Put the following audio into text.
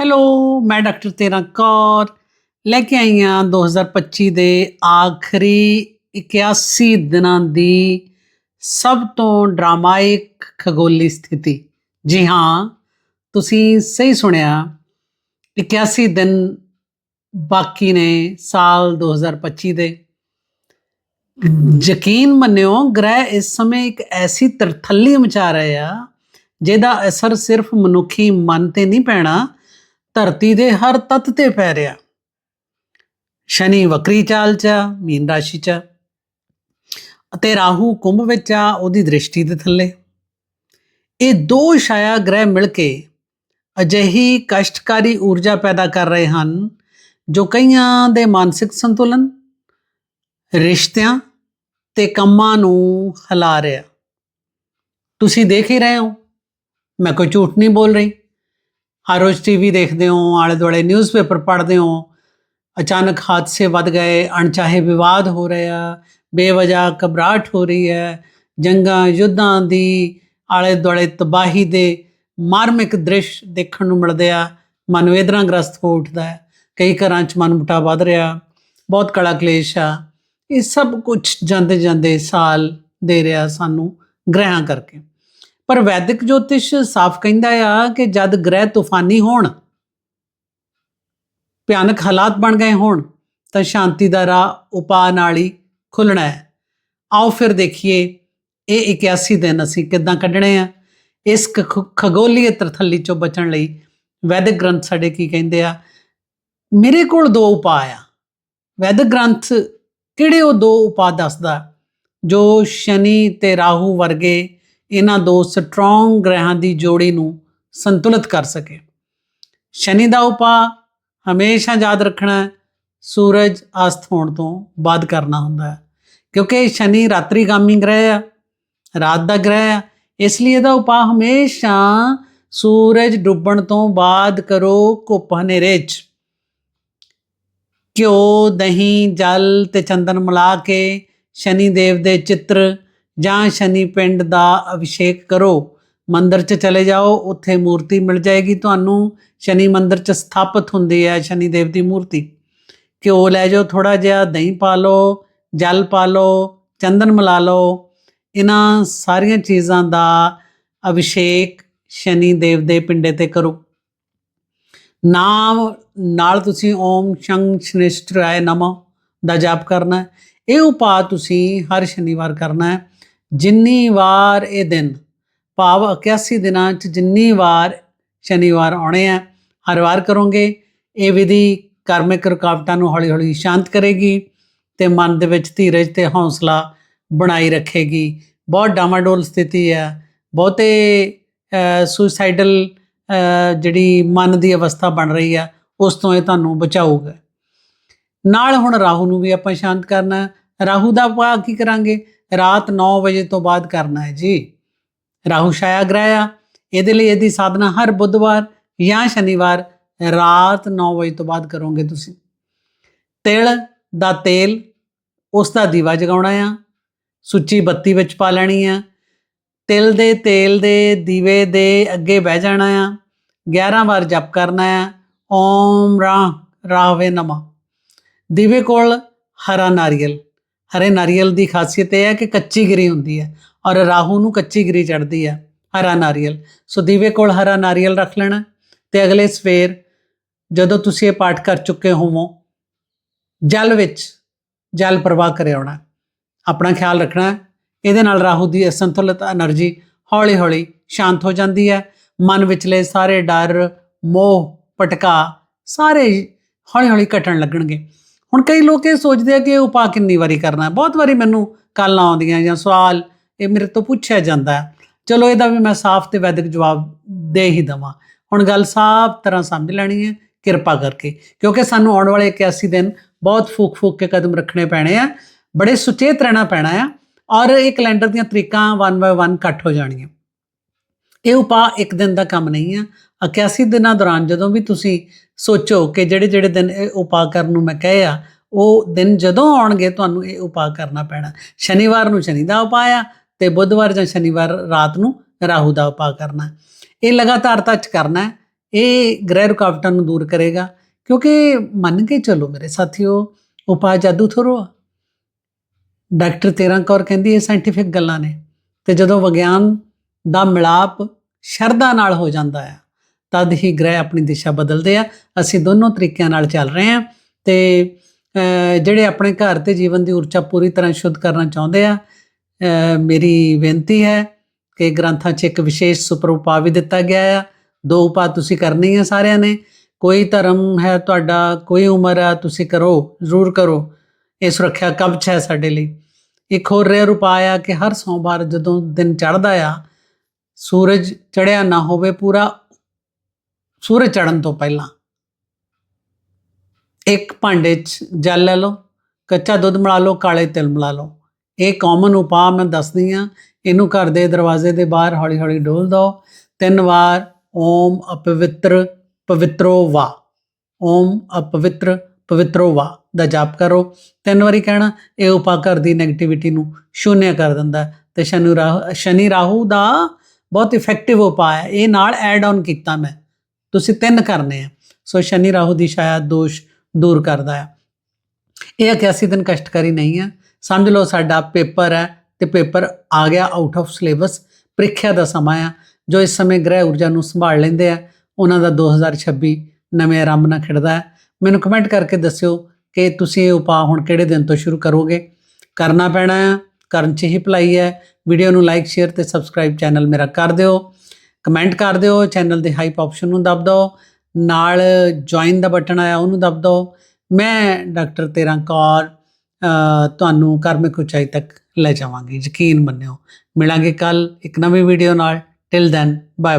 Hello ਮੈਂ doctor ਤੇਰਾ ਕੌਰ। ਲੈ ਕੇ ਆਈ ਹਾਂ 2025 ਦੇ ਆਖਰੀ 81 ਦਿਨਾਂ ਦੀ ਸਭ ਤੋਂ ਡਰਾਮਾਇਕ ਖਗੋਲੀ ਸਥਿਤੀ। ਜੀ ਹਾਂ, ਤੁਸੀਂ ਸਹੀ ਸੁਣਿਆ। 81 ਦਿਨ ਬਾਕੀ ਨੇ ਸਾਲ 2025 ਦੇ। ਯਕੀਨ ਮੰਨਿਓ, ਗ੍ਰਹਿ ਇਸ ਸਮੇਂ ਇੱਕ ਐਸੀ ਤਰਥੱਲੀ ਮਚਾ ਰਹੇ ਆ ਜਿਹਦਾ ਅਸਰ ਸਿਰਫ ਮਨੁੱਖੀ ਮਨ ਤੇ ਨਹੀਂ ਪੈਣਾ ਧਰਤੀ ਦੇ ਹਰ ਤੱਤ ਤੇ ਪੈ ਰਿਹਾ। ਸ਼ਨੀ ਵਕਰੀ ਚਾਲ ਚ ਆ, ਮੀਨ ਰਾਸ਼ੀ ਚ ਆ। ਅਤੇ ਰਾਹੂ ਕੁੰਭ ਵਿੱਚ ਆ ਉਹਦੀ ਦ੍ਰਿਸ਼ਟੀ ਦੇ ਥੱਲੇ। ਇਹ ਦੋ ਛਾਇਆ ਗ੍ਰਹਿ ਮਿਲ ਕੇ ਅਜਿਹੀ ਕਸ਼ਟਕਾਰੀ ਊਰਜਾ ਪੈਦਾ ਕਰ ਰਹੇ ਹਨ ਜੋ ਕਈਆਂ ਦੇ ਮਾਨਸਿਕ ਸੰਤੁਲਨ ਰਿਸ਼ਤਿਆਂ ਤੇ ਕੰਮਾਂ ਨੂੰ ਹਿਲਾ ਰਿਹਾ। ਤੁਸੀਂ ਦੇਖ ਹੀ ਰਹੇ ਹੋ। ਮੈਂ ਕੋਈ ਝੂਠ ਨਹੀਂ ਬੋਲ ਰਹੀ। ਹਰ ਰੋਜ਼ ਟੀਵੀ ਦੇਖਦੇ ਹੋ, ਆਲੇ ਦੁਆਲੇ ਨਿਊਜ਼ਪੇਪਰ ਪੜ੍ਹਦੇ ਹੋ, ਅਚਾਨਕ ਹਾਦਸੇ ਵੱਧ ਗਏ, ਅਣਚਾਹੇ ਵਿਵਾਦ ਹੋ ਰਹੇ ਆ, ਬੇਵਜ੍ਹਾ ਘਬਰਾਹਟ ਹੋ ਰਹੀ ਹੈ, ਜੰਗਾਂ, ਯੁੱਧਾਂ ਦੀ ਆਲੇ ਦੁਆਲੇ ਤਬਾਹੀ ਦੇ ਮਾਰਮਿਕ ਦ੍ਰਿਸ਼ ਦੇਖਣ ਨੂੰ ਮਿਲਦੇ ਆ, ਮਨ ਵੇਦਨਾਗ੍ਰਸਤ ਹੋ ਉੱਠਦਾ ਹੈ, ਕਈ ਘਰਾਂ 'ਚ ਮਨ ਮੁਟਾ ਵੱਧ ਰਿਹਾ, ਬਹੁਤ ਕਲਾ ਕਲੇਸ਼ ਆ, ਇਹ ਸਭ ਕੁਝ ਜਾਂਦੇ ਜਾਂਦੇ ਸਾਲ ਦੇ ਰਿਹਾ ਸਾਨੂੰ ਗ੍ਰਹਿਾਂ ਕਰਕੇ। ਪਰ ਵੈਦਿਕ ਜੋਤਿਸ਼ ਸਾਫ਼ ਕਹਿੰਦਾ ਆ ਕਿ ਜਦ ਗ੍ਰਹਿ ਤੂਫਾਨੀ ਹੋਣ, ਭਿਆਨਕ ਹਾਲਾਤ ਬਣ ਗਏ ਹੋਣ, ਤਾਂ ਸ਼ਾਂਤੀ ਦਾ ਰਾਹ ਉਪਾਅ ਨਾਲ ਹੀ ਖੁੱਲਣਾ ਹੈ। ਆਓ ਫਿਰ ਦੇਖੀਏ ਇਹ 81 ਦਿਨ ਅਸੀਂ ਕਿੱਦਾਂ ਕੱਢਣੇ ਆ। ਇਸ ਖ- ਖਗੋਲੀਏ ਤਰਥੱਲੀ ਚੋਂ ਬਚਣ ਲਈ ਵੈਦਿਕ ਗ੍ਰੰਥ ਸਾਡੇ ਕੀ ਕਹਿੰਦੇ ਆ, ਮੇਰੇ ਕੋਲ ਦੋ ਉਪਾਅ ਆ। ਵੈਦਿਕ ਗ੍ਰੰਥ ਕਿਹੜੇ ਉਹ ਦੋ ਉਪਾਅ ਦੱਸਦਾ? ਜੋ ਸ਼ਨੀ ਤੇ ਰਾਹੂ ਵਰਗੇ ਇਹਨਾਂ ਦੋ ਸਟਰੋਂਗ ਗ੍ਰਹਿਾਂ ਦੀ ਜੋੜੀ ਨੂੰ ਸੰਤੁਲਿਤ ਕਰ ਸਕੇ। ਸ਼ਨੀ ਦਾ ਉਪਾਅ ਹਮੇਸ਼ਾ ਯਾਦ ਰੱਖਣਾ ਹੈ, ਸੂਰਜ ਅਸਤ ਹੋਣ ਤੋਂ ਬਾਅਦ ਕਰਨਾ ਹੁੰਦਾ ਹੈ ਕਿਉਂਕਿ ਸ਼ਨੀ ਰਾਤਰੀ ਗਾਮੀ ਗ੍ਰਹਿ ਆ ਰਾਤ ਦਾ ਗ੍ਰਹਿ ਆ ਇਸ ਲਈ ਇਹਦਾ ਉਪਾਅ ਹਮੇਸ਼ਾ ਸੂਰਜ ਡੁੱਬਣ ਤੋਂ ਬਾਅਦ ਕਰੋ ਘੁੱਪ ਹਨੇਰੇ 'ਚ। ਘਿਓ ਦਹੀਂ ਜਲ ਤੇ ਚੰਦਨ ਮਿਲਾ ਕੇ ਸ਼ਨੀ ਦੇਵ ਦੇ ਚਿੱਤਰ ਜਾਂ ਸ਼ਨੀ ਪਿੰਡ ਦਾ ਅਭਿਸ਼ੇਕ ਕਰੋ, ਮੰਦਰ 'ਚ ਚਲੇ ਜਾਓ, ਉੱਥੇ ਮੂਰਤੀ ਮਿਲ ਜਾਏਗੀ ਤੁਹਾਨੂੰ। ਸ਼ਨੀ ਮੰਦਰ 'ਚ ਸਥਾਪਿਤ ਹੁੰਦੀ ਹੈ ਸ਼ਨੀ ਦੇਵ ਦੀ ਮੂਰਤੀ। ਘਿਓ ਲੈ ਜਾਓ ਥੋੜਾ ਜਿਹਾ ਦਹੀਂ ਪਾ ਲਓ, ਜਲ ਪਾ ਲਓ, ਚੰਦਨ ਮਿਲਾ ਲਓ। ਇਹਨਾਂ ਸਾਰੀਆਂ ਚੀਜ਼ਾਂ ਦਾ ਅਭਿਸ਼ੇਕ ਸ਼ਨੀ ਦੇਵ ਦੇ ਪਿੰਡੇ ਤੇ ਕਰੋ। ਨਾਮ, ਨਾਲ ਤੁਸੀਂ ਓਮ ਸ਼ੰ ਸ਼ਨਿਸ਼ਟਰਾਏ ਨਮੋ ਦਾ ਜਾਪ ਕਰਨਾ ਹੈ। ਇਹ ਉਪਾਅ ਤੁਸੀਂ ਹਰ ਸ਼ਨੀਵਾਰ ਕਰਨਾ ਹੈ। ਜਿੰਨੀ ਵਾਰ ਇਹ ਦਿਨ ਭਾਵ 81 ਦਿਨਾਂ ਚ ਜਿੰਨੀ ਵਾਰ ਸ਼ਨੀਵਾਰ ਆਉਣੇ ਆ, ਹਰ ਵਾਰ ਕਰੋਗੇ। ਇਹ ਵਿਧੀ ਕਰਮਿਕ ਰੁਕਾਵਟਾਂ ਨੂੰ ਹੌਲੀ-ਹੌਲੀ ਸ਼ਾਂਤ ਕਰੇਗੀ ਤੇ ਮਨ ਦੇ ਵਿੱਚ ਧੀਰਜ ਤੇ ਹੌਸਲਾ ਬਣਾਈ ਰੱਖੇਗੀ। ਬਹੁਤ ਡਾਮਾਡੋਲ ਸਥਿਤੀ ਹੈ ਬਹੁਤੇ ਸੁਸਾਈਡਲ ਜਿਹੜੀ ਮਨ ਦੀ ਅਵਸਥਾ ਬਣ ਰਹੀ ਆ, ਉਸ ਤੋਂ ਇਹ ਤੁਹਾਨੂੰ ਬਚਾਊਗਾ। ਨਾਲ ਹੁਣ ਰਾਹੂ ਨੂੰ ਵੀ ਆਪਾਂ ਸ਼ਾਂਤ ਕਰਨਾ। ਰਾਹੂ ਦਾ ਉਪਾਅ ਕੀ ਕਰਾਂਗੇ? ਰਾਤ 9 ਵਜੇ ਤੋਂ ਬਾਅਦ ਕਰਨਾ ਹੈ ਜੀ। ਰਾਹੂ ਛਾਇਆ ਗ੍ਰਹਿ ਆ ਇਹਦੇ ਲਈ ਇਹਦੀ ਸਾਧਨਾ ਹਰ ਬੁੱਧਵਾਰ ਜਾਂ ਸ਼ਨੀਵਾਰ ਰਾਤ 9 ਵਜੇ ਤੋਂ ਬਾਅਦ ਕਰੋਗੇ ਤੁਸੀਂ। ਤਿਲ ਦਾ ਤੇਲ, ਉਸ ਦਾ ਦੀਵਾ ਜਗਾਉਣਾ ਆ, ਸੁੱਚੀ ਬੱਤੀ ਵਿੱਚ ਪਾ ਲੈਣੀ ਆ, ਤਿਲ ਦੇ ਤੇਲ ਦੇ ਦੀਵੇ ਦੇ ਅੱਗੇ ਬਹਿ ਜਾਣਾ ਆ 11 ਵਾਰ ਜਪ ਕਰਨਾ ਆ, ਓਮ ਰਾ ਰਾਵੇ ਨਮਾ। ਦੀਵੇ ਕੋਲ ਹਰਾ ਨਾਰੀਅਲ। ਹਰੇ ਨਾਰੀਅਲ ਦੀ ਖਾਸੀਅਤ ਇਹ ਹੈ ਕਿ ਕੱਚੀ ਗਿਰੀ ਹੁੰਦੀ ਹੈ ਔਰ ਰਾਹੂ ਨੂੰ ਕੱਚੀ ਗਿਰੀ ਚੜਦੀ ਹੈ, ਹਰਾ ਨਾਰੀਅਲ। ਸੋ ਦੀਵੇ ਕੋਲ ਹਰਾ ਨਾਰੀਅਲ ਰੱਖ ਲੈਣਾ ਤੇ ਅਗਲੇ ਸਵੇਰ ਜਦੋਂ ਤੁਸੀਂ ਇਹ ਪਾਠ ਕਰ ਚੁੱਕੇ ਹੋਵੋ, ਜਲ ਵਿੱਚ ਜਲ ਪ੍ਰਵਾਹ ਕਰਿਆਉਣਾ ਆਪਣਾ ਖਿਆਲ ਰੱਖਣਾ, ਇਹਦੇ ਨਾਲ ਰਾਹੂ ਦੀ ਅਸੰਤੁਲਿਤ, એનર્ਜੀ ਹੌਲੀ-ਹੌਲੀ ਸ਼ਾਂਤ ਹੋ ਜਾਂਦੀ ਹੈ। ਮਨ ਵਿੱਚਲੇ ਸਾਰੇ ਡਰ, ਮੋਹ ਪਟਕਾ ਸਾਰੇ ਹੌਲੀ-ਹੌਲੀ ਘਟਣ ਲੱਗਣਗੇ। ਹੁਣ ਕਈ ਲੋਕ ਇਹ ਸੋਚਦੇ ਆ ਕਿ ਇਹ ਉਪਾਅ ਕਿੰਨੀ ਵਾਰੀ ਕਰਨਾ। ਬਹੁਤ ਵਾਰੀ ਮੈਨੂੰ ਕਾਲਾਂ ਆਉਂਦੀਆਂ ਜਾਂ ਸਵਾਲ ਇਹ ਮੇਰੇ ਤੋਂ ਪੁੱਛਿਆ ਜਾਂਦਾ। ਹੈ ਚਲੋ ਇਹਦਾ ਵੀ ਮੈਂ ਸਾਫ਼ ਤੇ ਵੈਦਿਕ ਜਵਾਬ ਦੇ ਹੀ ਦਵਾਂ। ਹੁਣ ਗੱਲ ਸਾਫ਼ ਤਰ੍ਹਾਂ ਸਮਝ ਲੈਣੀ ਹੈ, ਕਿਰਪਾ ਕਰਕੇ। ਕਿਉਂਕਿ ਸਾਨੂੰ ਆਉਣ ਵਾਲੇ 81 ਦਿਨ ਬਹੁਤ ਫੂਕ-ਫੂਕ ਕੇ ਕਦਮ ਰੱਖਣੇ ਪੈਣੇ ਆ, ਬੜੇ ਸੁਚੇਤ ਰਹਿਣਾ ਪੈਣਾ ਆ ਔਰ ਇਹ ਕੈਲੰਡਰ ਦੀਆਂ ਤਰੀਕਾਂ 1 ਬਾਏ 1 ਕੱਟ ਹੋ ਜਾਣੀਆਂ। ਇਹ ਉਪਾਅ ਇੱਕ ਦਿਨ ਦਾ ਕੰਮ ਨਹੀਂ ਆ। 81 ਦਿਨਾਂ ਦੌਰਾਨ ਜਦੋਂ ਵੀ ਤੁਸੀਂ ਸੋਚੋ ਕਿ ਜਿਹੜੇ ਜਿਹੜੇ ਦਿਨ ਇਹ ਉਪਾਅ ਕਰਨ ਨੂੰ ਮੈਂ ਕਹੇ ਆ, ਉਹ ਦਿਨ ਜਦੋਂ ਆਉਣਗੇ ਤੁਹਾਨੂੰ ਇਹ ਉਪਾਅ ਕਰਨਾ ਪੈਣਾ। ਸ਼ਨੀਵਾਰ ਨੂੰ ਸ਼ਨੀ ਦਾ ਉਪਾਅ ਆ ਤੇ ਬੁੱਧਵਾਰ ਜਾਂ ਸ਼ਨੀਵਾਰ ਰਾਤ ਨੂੰ ਰਾਹੂ ਦਾ ਉਪਾਅ ਕਰਨਾ। ਇਹ ਲਗਾਤਾਰਤਾ ਚ ਕਰਨਾ ਇਹ ਗ੍ਰਹਿ ਰੁਕਾਵਟਾਂ ਨੂੰ ਦੂਰ ਕਰੇਗਾ। ਕਿਉਂਕਿ ਮੰਨ ਕੇ ਚੱਲੋ ਮੇਰੇ ਸਾਥੀਓ, ਉਪਾਅ ਜਾਦੂ ਥੋੜੋ ਆ। ਡਾਕਟਰ ਤੇਰਾਂ ਕੌਰ ਕਹਿੰਦੀ ਇਹ ਸਾਇੰਟੀਫਿਕ ਗੱਲਾਂ ਨੇ। ਤੇ ਜਦੋਂ ਵਿਗਿਆਨ ਦਾ ਮਿਲਾਪ ਸ਼ਰਧਾ ਨਾਲ ਹੋ ਜਾਂਦਾ ਹੈ ਤਦ ਹੀ ਗ੍ਰਹਿ ਆਪਣੀ ਦਿਸ਼ਾ ਬਦਲਦੇ ਆ। ਅਸੀਂ ਦੋਨੋਂ ਤਰੀਕਿਆਂ ਨਾਲ ਚੱਲ ਰਹੇ ਹਾਂ ਤੇ ਜਿਹੜੇ ਆਪਣੇ ਘਰ ਤੇ ਜੀਵਨ ਦੀ ਊਰਜਾ ਪੂਰੀ ਤਰ੍ਹਾਂ ਸ਼ੁੱਧ ਕਰਨਾ ਚਾਹੁੰਦੇ ਆ ਮੇਰੀ ਬੇਨਤੀ ਹੈ ਕਿ ਗ੍ਰੰਥਾਂ 'ਚ ਇੱਕ ਵਿਸ਼ੇਸ਼ ਸੁਪਰ ਉਪਾਅ ਵੀ ਦਿੱਤਾ ਗਿਆ ਆ। ਦੋ ਉਪਾਅ ਤੁਸੀਂ ਕਰਨੇ ਆ ਸਾਰਿਆਂ ਨੇ। ਕੋਈ ਧਰਮ ਹੈ ਤੁਹਾਡਾ, ਕੋਈ ਉਮਰ ਆ, ਤੁਸੀਂ ਕਰੋ, ਜ਼ਰੂਰ ਕਰੋ। ਇਹ ਸੁਰੱਖਿਆ ਕਵਚ ਹੈ ਸਾਡੇ ਲਈ। ਇੱਕ ਹੋਰ ਰੇਅਰ ਉਪਾਅ ਆ ਕਿ ਹਰ ਸੋਮਵਾਰ ਜਦੋਂ ਦਿਨ ਚੜ੍ਹਦਾ ਆ ਸੂਰਜ ਚੜਿਆ ਨਾ ਹੋਵੇ ਪੂਰਾ, ਸੂਰਜ ਚੜਨ ਤੋਂ ਪਹਿਲਾਂ। ਇੱਕ ਭਾਂਡੇ 'ਚ ਜਲ ਲੈ ਲਓ, ਕੱਚਾ ਦੁੱਧ ਮਿਲਾ ਲਓ, ਕਾਲੇ ਤਿਲ ਮਿਲਾ ਲਓ। ਇਹ ਕਾਮਨ ਉਪਾਅ ਮੈਂ ਦੱਸਦੀ ਆ ਇਹਨੂੰ ਘਰ ਦੇ ਦਰਵਾਜ਼ੇ ਦੇ ਬਾਹਰ ਹੌਲੀ ਹੌਲੀ ਡੋਲ ਦਿਓ। ਤਿੰਨ ਵਾਰ ਓਮ ਅਪਵਿੱਤਰ ਪਵਿੱਤਰੋ ਵਾ। ਓਮ ਅਪਵਿੱਤਰ ਪਵਿੱਤਰੋ ਵਾ ਦਾ ਜਾਪ ਕਰੋ। ਤਿੰਨ ਵਾਰੀ ਕਹਿਣਾ, ਇਹ ਉਪਾਅ ਘਰ ਦੀ 네ਗੇਟਿਵਿਟੀ ਨੂੰ ਸ਼ੂਨਿਆ ਕਰ ਦਿੰਦਾ ਹੈ। ਤੇ ਸ਼ਨੀ ਰਾਹੂ ਸ਼ਨੀ ਰਾਹੂ ਦਾ ਬਹੁਤ ਇਫੈਕਟਿਵ ਉਪਾਅ ਹੈ। ਇਹ ਨਾਲ ਐਡ ਆਨ ਕੀਤਾ ਮੈਂ। ਤੁਸੀਂ ਤਿੰਨ ਕਰਨੇ ਆ। ਸੋ ਸ਼ਨੀ ਰਾਹੂ ਦੀ ਸ਼ਾਇਦ ਦੋਸ਼ ਦੂਰ ਕਰਦਾ ਹੈ। ਇਹ 81 ਦਿਨ ਕਸ਼ਟਕਾਰੀ ਨਹੀਂ ਹੈ। ਸਮਝ ਲਓ ਸਾਡਾ ਪੇਪਰ ਹੈ ਤੇ ਪੇਪਰ ਆ ਗਿਆ ਆਊਟ ਆਫ ਸਿਲੇਬਸ ਪ੍ਰੀਖਿਆ ਦਾ ਸਮਾਂ ਆ। ਜੋ ਇਸ ਸਮੇਂ ਗ੍ਰਹਿ ਊਰਜਾ ਨੂੰ ਸੰਭਾਲ ਲੈਂਦੇ ਆ, ਉਹਨਾਂ ਦਾ 2026 ਨਵੇਂ ਆਰੰਭ ਨਾਲ ਖਿੜਦਾ ਹੈ। ਮੈਨੂੰ ਕਮੈਂਟ ਕਰਕੇ ਦੱਸਿਓ ਕਿ ਤੁਸੀਂ ਇਹ ਉਪਾਅ ਹੁਣ ਕਿਹੜੇ ਦਿਨ ਤੋਂ ਸ਼ੁਰੂ ਕਰੋਗੇ। ਕਰਨਾ ਪੈਣਾ ਹੈ ਕਰਨ ਚ ਹੀ ਭਲਾਈ ਹੈ। ਵੀਡੀਓ ਨੂੰ ਲਾਈਕ ਸ਼ੇਅਰ ਤੇ ਸਬਸਕ੍ਰਾਈਬ ਚੈਨਲ ਮੇਰਾ ਕਰ ਦਿਓ। ਕਮੈਂਟ ਕਰ ਦਿਓ ਚੈਨਲ ਦੇ ਹਾਈਪ ਆਪਸ਼ਨ ਨੂੰ ਦਬ ਦਿਓ। ਨਾਲ ਜੁਆਇਨ ਦਾ ਬਟਨ ਆਇਆ ਉਹਨੂੰ ਦਬ ਦਿਓ। ਮੈਂ ਡਾਕਟਰ ਤੇਰਾਂ ਕੌਰ ਅ, ਤੁਹਾਨੂੰ ਕਾਰਮਿਕ ਉਚਾਈ ਤੱਕ ਲੈ ਜਾਵਾਂਗੀ। ਯਕੀਨ ਮੰਨਿਓ। ਮਿਲਾਂਗੇ ਕੱਲ ਇੱਕ ਨਵੀਂ ਵੀਡੀਓ ਨਾਲ। Till then bye bye